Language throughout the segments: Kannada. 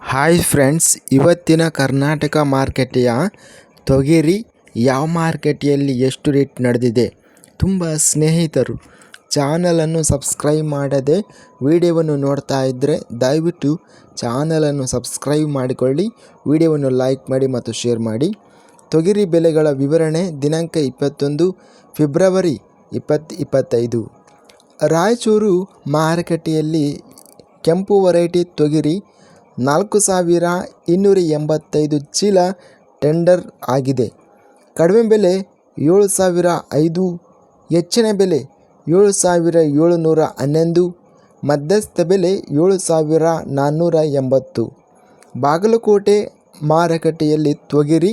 ಹಾಯ್ ಫ್ರೆಂಡ್ಸ್ ಇವತ್ತಿನ ಕರ್ನಾಟಕ ಮಾರ್ಕೆಟೆಯ ತೊಗರಿ ಯಾವ ಮಾರ್ಕೆಟೆಯಲ್ಲಿ ಎಷ್ಟು ರೇಟ್ ನಡೆದಿದೆ? ತುಂಬ ಸ್ನೇಹಿತರು ಚಾನಲನ್ನು ಸಬ್ಸ್ಕ್ರೈಬ್ ಮಾಡದೆ ವಿಡಿಯೋವನ್ನು ನೋಡ್ತಾ ಇದ್ದರೆ ದಯವಿಟ್ಟು ಚಾನಲನ್ನು ಸಬ್ಸ್ಕ್ರೈಬ್ ಮಾಡಿಕೊಳ್ಳಿ, ವಿಡಿಯೋವನ್ನು ಲೈಕ್ ಮಾಡಿ ಮತ್ತು ಶೇರ್ ಮಾಡಿ. ತೊಗರಿ ಬೆಲೆಗಳ ವಿವರಣೆ ದಿನಾಂಕ ಇಪ್ಪತ್ತೊಂದು, ಫೆಬ್ರವರಿ ಇಪ್ಪತ್ತು, ಇಪ್ಪತ್ತೈದು. ರಾಯಚೂರು ಮಾರುಕಟ್ಟೆಯಲ್ಲಿ ಕೆಂಪು ವೆರೈಟಿ ತೊಗರಿ ನಾಲ್ಕು ಸಾವಿರ ಇನ್ನೂರ ಎಂಬತ್ತೈದು ಚೀಲ ಟೆಂಡರ್ ಆಗಿದೆ. ಕಡಿಮೆ ಬೆಲೆ ಏಳು ಸಾವಿರ ಐದು, ಹೆಚ್ಚಿನ ಬೆಲೆ ಏಳು ಸಾವಿರ ಏಳುನೂರ ಹನ್ನೊಂದು, ಮಧ್ಯಸ್ಥ ಬೆಲೆ ಏಳು ಸಾವಿರ ನಾನ್ನೂರ ಎಂಬತ್ತು. ಬಾಗಲಕೋಟೆ ಮಾರುಕಟ್ಟೆಯಲ್ಲಿ ತೊಗರಿ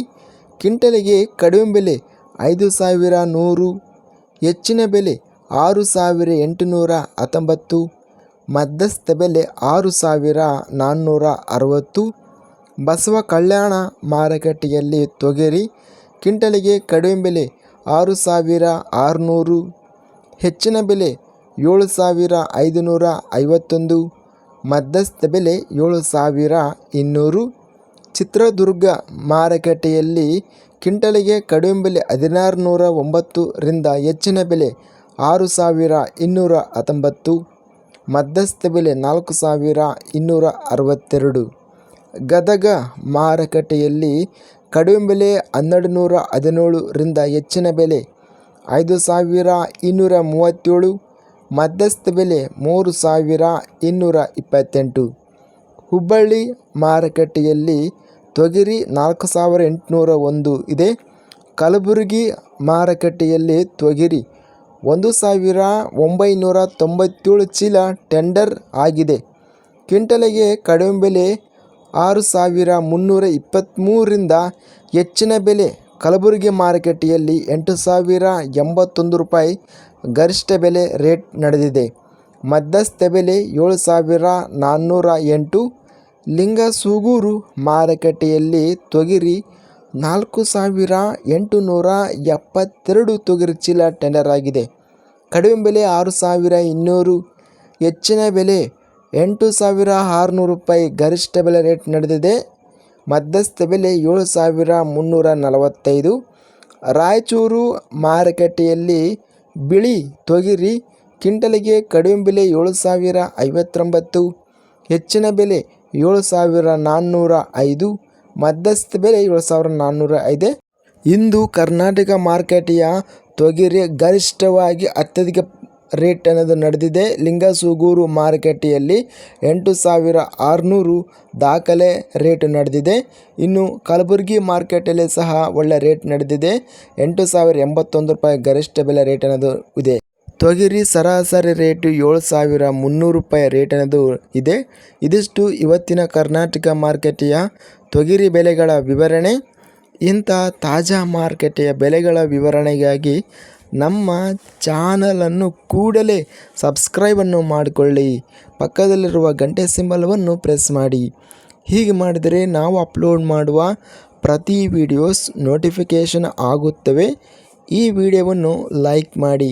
ಕ್ವಿಂಟಲಿಗೆ ಕಡಿಮೆ ಬೆಲೆ ಐದು ಸಾವಿರ ನೂರು, ಹೆಚ್ಚಿನ ಬೆಲೆ ಆರು ಸಾವಿರ ಎಂಟುನೂರ ಹತ್ತೊಂಬತ್ತು ಮಧ್ಯಸ್ಥ ಬೆಲೆ ಆರು ಸಾವಿರ ನಾನ್ನೂರ ಅರವತ್ತು. ಬಸವ ಕಲ್ಯಾಣ ಮಾರುಕಟ್ಟೆಯಲ್ಲಿ ತೊಗರಿ, ಕ್ವಿಂಟಲಿಗೆ ಕಡಿಮೆ ಬೆಲೆ ಆರು ಸಾವಿರ ಆರುನೂರು. ಹೆಚ್ಚಿನ ಬೆಲೆ ಏಳು ಸಾವಿರ ಐದುನೂರ ಐವತ್ತೊಂದು. ಮಧ್ಯಸ್ಥ ಬೆಲೆ ಏಳು ಸಾವಿರ ಇನ್ನೂರು. ಚಿತ್ರದುರ್ಗ ಮಾರುಕಟ್ಟೆಯಲ್ಲಿ ಕ್ವಿಂಟಲಿಗೆ ಕಡಿಮೆ ಬೆಲೆ ಹದಿನಾರು ನೂರ ಒಂಬತ್ತರಿಂದ ಹೆಚ್ಚಿನ ಬೆಲೆ ಆರು ಸಾವಿರ ಇನ್ನೂರ ಹತ್ತೊಂಬತ್ತು. ಮಧ್ಯಸ್ಥ ಬೆಲೆ ನಾಲ್ಕು ಸಾವಿರ ಇನ್ನೂರ ಅರವತ್ತೆರಡು. ಗದಗ ಮಾರುಕಟ್ಟೆಯಲ್ಲಿ ಕಡಿಮೆ ಬೆಲೆ ಹನ್ನೆರಡು ನೂರ ಹದಿನೇಳರಿಂದ ಹೆಚ್ಚಿನ ಬೆಲೆ ಐದು ಸಾವಿರ ಇನ್ನೂರ ಮೂವತ್ತೇಳು. ಮಧ್ಯಸ್ಥ ಬೆಲೆ ಮೂರು ಸಾವಿರ ಇನ್ನೂರ ಇಪ್ಪತ್ತೆಂಟು. ಹುಬ್ಬಳ್ಳಿ ಮಾರುಕಟ್ಟೆಯಲ್ಲಿ ತೊಗರಿ ನಾಲ್ಕು ಸಾವಿರ ಎಂಟುನೂರ ಒಂದು ಇದೆ. ಕಲಬುರಗಿ ಮಾರುಕಟ್ಟೆಯಲ್ಲಿ ತೊಗರಿ ಒಂದು ಸಾವಿರ ಒಂಬೈನೂರ ತೊಂಬತ್ತೇಳು ಚೀಲ ಟೆಂಡರ್ ಆಗಿದೆ. ಕ್ವಿಂಟಲಿಗೆ ಕಡಿಮೆ ಬೆಲೆ ಆರು ಸಾವಿರ ಮುನ್ನೂರ ಇಪ್ಪತ್ತ್ಮೂರರಿಂದ ಹೆಚ್ಚಿನ ಬೆಲೆ. ಕಲಬುರಗಿ ಮಾರುಕಟ್ಟೆಯಲ್ಲಿ ಎಂಟು ಸಾವಿರ ಎಂಬತ್ತೊಂದು ರೂಪಾಯಿ ಗರಿಷ್ಠ ಬೆಲೆ ರೇಟ್ ನಡೆದಿದೆ. ಮಧ್ಯಸ್ಥ ಬೆಲೆ ಏಳು ಸಾವಿರ ನಾನ್ನೂರ ಎಂಟು. ಲಿಂಗಸೂಗೂರು ಮಾರುಕಟ್ಟೆಯಲ್ಲಿ ತೊಗರಿ ನಾಲ್ಕು ಸಾವಿರ ಎಂಟು ನೂರ ಎಪ್ಪತ್ತೆರಡು ತೊಗರಿ ಚೀಲ ಟೆಂಡರ್ ಆಗಿದೆ. ಕಡಿಮೆ ಬೆಲೆ ಆರು ಸಾವಿರ ಇನ್ನೂರು, ಹೆಚ್ಚಿನ ಬೆಲೆ ಎಂಟು ಸಾವಿರ ಆರುನೂರು ರೂಪಾಯಿ ಗರಿಷ್ಠ ಬೆಲೆ ರೇಟ್ ನಡೆದಿದೆ. ಮಧ್ಯಸ್ಥ ಬೆಲೆ ಏಳು ಸಾವಿರ ಮುನ್ನೂರ ನಲವತ್ತೈದು. ರಾಯಚೂರು ಮಾರುಕಟ್ಟೆಯಲ್ಲಿ ಬಿಳಿ ತೊಗರಿ ಕ್ವಿಂಟಲಿಗೆ ಕಡಿಮೆ ಬೆಲೆ ಏಳು ಸಾವಿರ ಐವತ್ತೊಂಬತ್ತು, ಹೆಚ್ಚಿನ ಬೆಲೆ ಏಳು ಸಾವಿರ ನಾನ್ನೂರ ಐದು ಮಧ್ಯಸ್ಥ ಬೆಲೆ ಏಳು ಸಾವಿರ ನಾನ್ನೂರ ಐದೆ. ಇಂದು ಕರ್ನಾಟಕ ಮಾರ್ಕೆಟಿಯ ತೊಗರಿ ಗರಿಷ್ಠವಾಗಿ ಅತ್ಯಧಿಕ ರೇಟ್ ಅನ್ನೋದು ನಡೆದಿದೆ. ಲಿಂಗಸೂಗೂರು ಮಾರುಕಟ್ಟೆಯಲ್ಲಿ ಎಂಟು ಸಾವಿರ ಆರುನೂರು ದಾಖಲೆ ರೇಟ್ ನಡೆದಿದೆ. ಇನ್ನು ಕಲಬುರಗಿ ಮಾರ್ಕೆಟಲ್ಲಿ ಸಹ ಒಳ್ಳೆ ರೇಟ್ ನಡೆದಿದೆ. ಎಂಟು ಸಾವಿರ ಎಂಬತ್ತೊಂದು ರೂಪಾಯಿ ಗರಿಷ್ಠ ಬೆಲೆ ರೇಟ್ ಅನ್ನೋದು ಇದೆ. ತೊಗರಿ ಸರಾಸರಿ ರೇಟು ಏಳು ಸಾವಿರ ಮುನ್ನೂರು ರೂಪಾಯಿ ರೇಟ್ ಅನ್ನೋದು ಇದೆ. ಇದಿಷ್ಟು ಇವತ್ತಿನ ಕರ್ನಾಟಕ ಮಾರ್ಕೆಟೆಯ ತೊಗರಿ ಬೆಲೆಗಳ ವಿವರಣೆ. ಇಂಥ ತಾಜಾ ಮಾರುಕಟ್ಟೆಯ ಬೆಲೆಗಳ ವಿವರಣೆಗಾಗಿ ನಮ್ಮ ಚಾನಲನ್ನು ಕೂಡಲೇ ಸಬ್ಸ್ಕ್ರೈಬನ್ನು ಮಾಡಿಕೊಳ್ಳಿ. ಪಕ್ಕದಲ್ಲಿರುವ ಗಂಟೆ ಸಿಂಬಲವನ್ನು ಪ್ರೆಸ್ ಮಾಡಿ. ಹೀಗೆ ಮಾಡಿದರೆ ನಾವು ಅಪ್ಲೋಡ್ ಮಾಡುವ ಪ್ರತಿ ವಿಡಿಯೋಸ್ ನೋಟಿಫಿಕೇಷನ್ ಆಗುತ್ತವೆ. ಈ ವಿಡಿಯೋವನ್ನು ಲೈಕ್ ಮಾಡಿ.